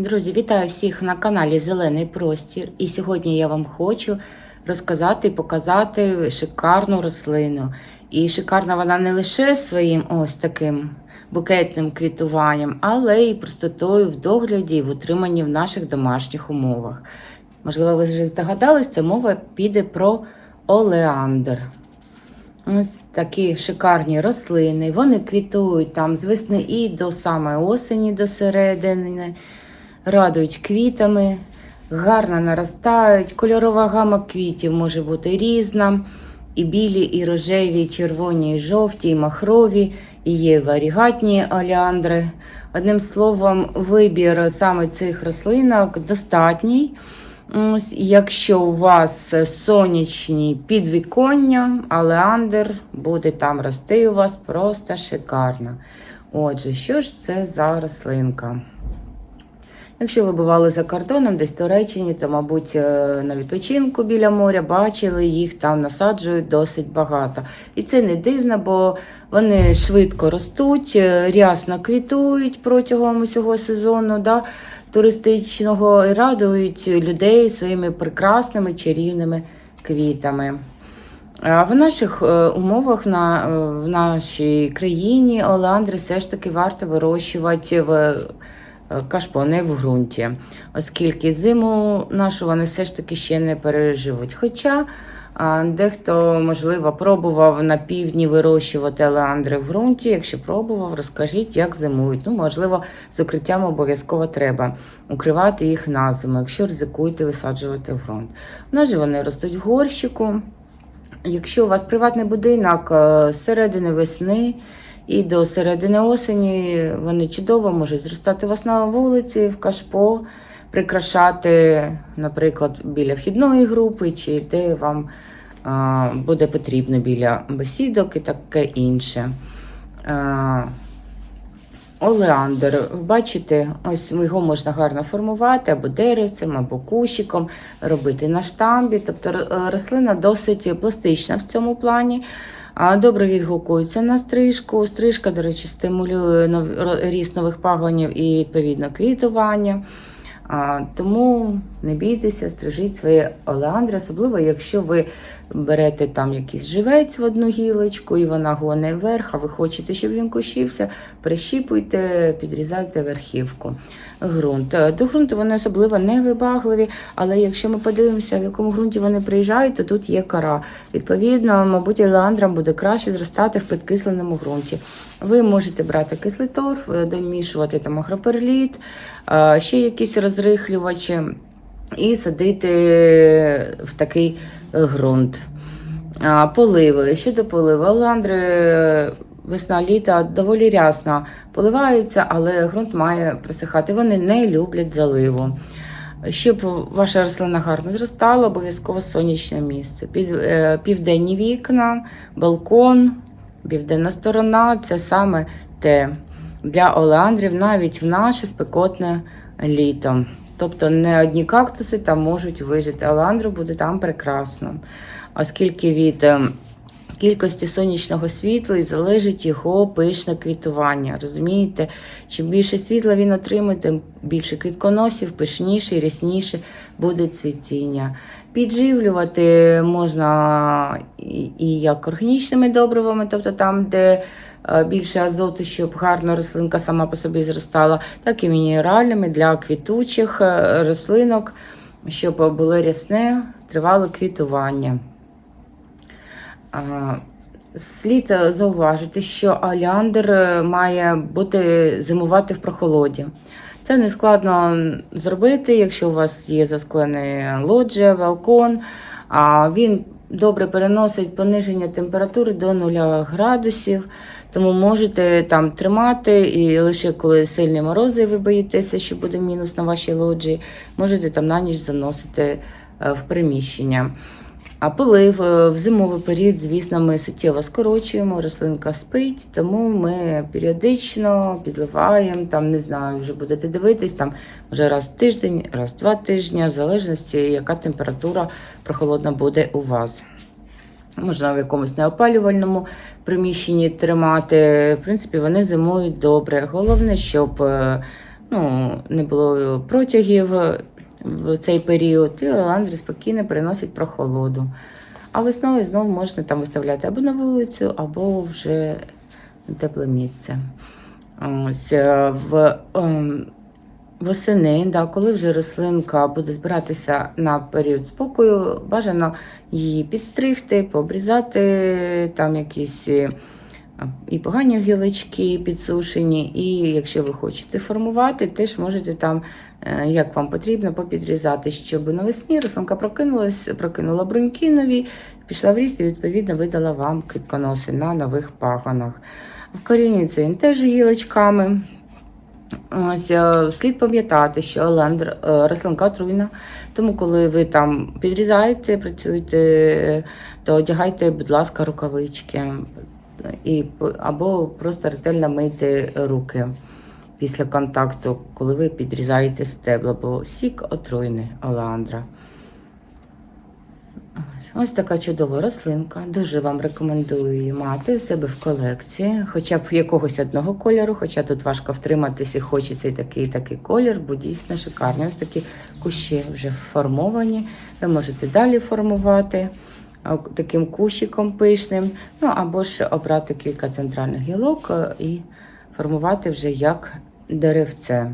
Друзі, вітаю всіх на каналі Зелений Простір. І сьогодні я вам хочу розказати і показати шикарну рослину. І шикарна вона не лише своїм ось таким букетним квітуванням, але й простотою в догляді і в утриманні в наших домашніх умовах. Можливо, ви вже здогадались, це мова піде про олеандр. Ось такі шикарні рослини. Вони квітують там з весни і до самої осені, до середини, радують квітами, гарно наростають. Кольорова гама квітів може бути різна. І білі, і рожеві, і червоні, і жовті, і махрові, і є варігатні олеандри. Одним словом, вибір саме цих рослинок достатній. Якщо у вас сонячні підвіконня, алеандр буде там рости у вас просто шикарно. Отже, що ж це за рослинка? Якщо ви бували за кордоном, десь в Туреччині, то, мабуть, е, на відпочинку біля моря бачили, їх там насаджують досить багато. І це не дивно, бо вони швидко ростуть, е, рясно квітують протягом усього сезону. Да? туристичного і радують людей своїми прекрасними чарівними квітами. А в наших е, умовах на, в нашій країні олеандри все ж таки варто вирощувати в кашпо, не в ґрунті, оскільки зиму нашу вони все ж таки ще не переживуть. Хоча дехто, можливо, пробував на півдні вирощувати олеандри в ґрунті. Якщо пробував, розкажіть, як зимують. Ну, можливо, з укриттям обов'язково треба укривати їх на зиму, якщо ризикуєте висаджувати в ґрунт. У вони ростуть в горщику. Якщо у вас приватний будинок е, середини весни і до середини осені, вони чудово можуть зростати у вас на вулиці, в кашпо, прикрашати, наприклад, біля вхідної групи, чи де вам е, буде потрібно біля бесідок і таке інше. Е, Олеандр, бачите, ось його можна гарно формувати або деревцем, або кущиком, робити на штамбі. Тобто рослина досить пластична в цьому плані. Добре відгукується на стрижку. Стрижка, до речі, стимулює ріст нових пагонів і відповідно квітування. Тому не бійтеся, стрижіть свої олеандри, особливо якщо ви берете там якийсь живець в одну гілочку і вона гоне вверх, а ви хочете, щоб він кущився, прищіпуйте, підрізайте верхівку. Ґрунт. Е, До ґрунту вони особливо не вибагливі, але якщо ми подивимося, в якому ґрунті вони приїжджають, то тут є кора. Відповідно, мабуть, елеандрам буде краще зростати в підкисленому ґрунті. Ви можете брати кислий торф, домішувати там агроперліт, е, ще якісь розрихлювачі і садити в такий ґрунт. А, Поливи. Щодо поливу, оландри весна літа доволі рясно поливаються, але ґрунт має присихати. Вони не люблять заливу. Щоб ваша рослина гарно зростала, обов'язково сонячне місце. Е, південні вікна, балкон, південна сторона це саме те для олеандрів навіть в наше спекотне літо. Тобто не одні кактуси там можуть вижити, олеандру буде там прекрасно. Оскільки від е, кількості сонячного світла і залежить його пишне квітування. Розумієте? Чим більше світла він отримує, тим більше квітконосів, пишніше і рясніше буде цвітіння. Підживлювати можна і, і як органічними добривами, тобто там, де е, більше азоту, щоб гарно рослинка сама по собі зростала, так і мінеральними для квітучих е, рослинок, щоб було рясне, тривале квітування. Слід зауважити, що олеандр е, має бути зимувати в прохолоді. Це не складно зробити, якщо у вас є засклене лоджія, балкон. Він добре переносить пониження температури до 0 градусів, тому можете там тримати, і лише коли сильні морози, ви боїтеся, що буде мінус на вашій лоджії, можете там на ніч заносити е, в приміщення. А полив в зимовий період, звісно, ми суттєво скорочуємо, рослинка спить, тому ми періодично підливаємо, там, не знаю, вже будете дивитись, там вже раз в тиждень, раз в два тижні, в залежності, яка температура прохолодна буде у вас. Можна в якомусь неопалювальному приміщенні тримати. В принципі, вони зимують добре. Головне, щоб е, ну, не було протягів в цей період, і оландри спокійно переносить прохолоду. А весною знову можна там виставляти або на вулицю, або вже тепле місце. Ось е, в ем, восени, да, коли вже рослинка буде збиратися на період спокою, бажано її підстригти, пообрізати, там якісь і погані гілочки підсушені, і якщо ви хочете формувати, теж можете там, е, як вам потрібно, попідрізати, щоб навесні рослинка прокинулась, прокинула бруньки нові, пішла в ріст і відповідно видала вам квітконоси на нових пагонах. Вкорінюється він теж гілочками. Ось е, слід пам'ятати, що олендр е, рослинка отруйна. Тому, коли ви там підрізаєте, працюєте, то одягайте, будь ласка, рукавички і або просто ретельно мийте руки після контакту, коли ви підрізаєте стебла, бо сік отруйний олеандра. Ось, така чудова рослинка. Дуже вам рекомендую її мати у себе в колекції, хоча б якогось одного кольору, хоча тут важко втриматися і хочеться і такий, такий колір, бо дійсно шикарний. Ось такі кущі вже формовані. Ви можете далі формувати таким кущиком пишним, ну або ж обрати кілька центральних гілок е, і формувати вже як деревце.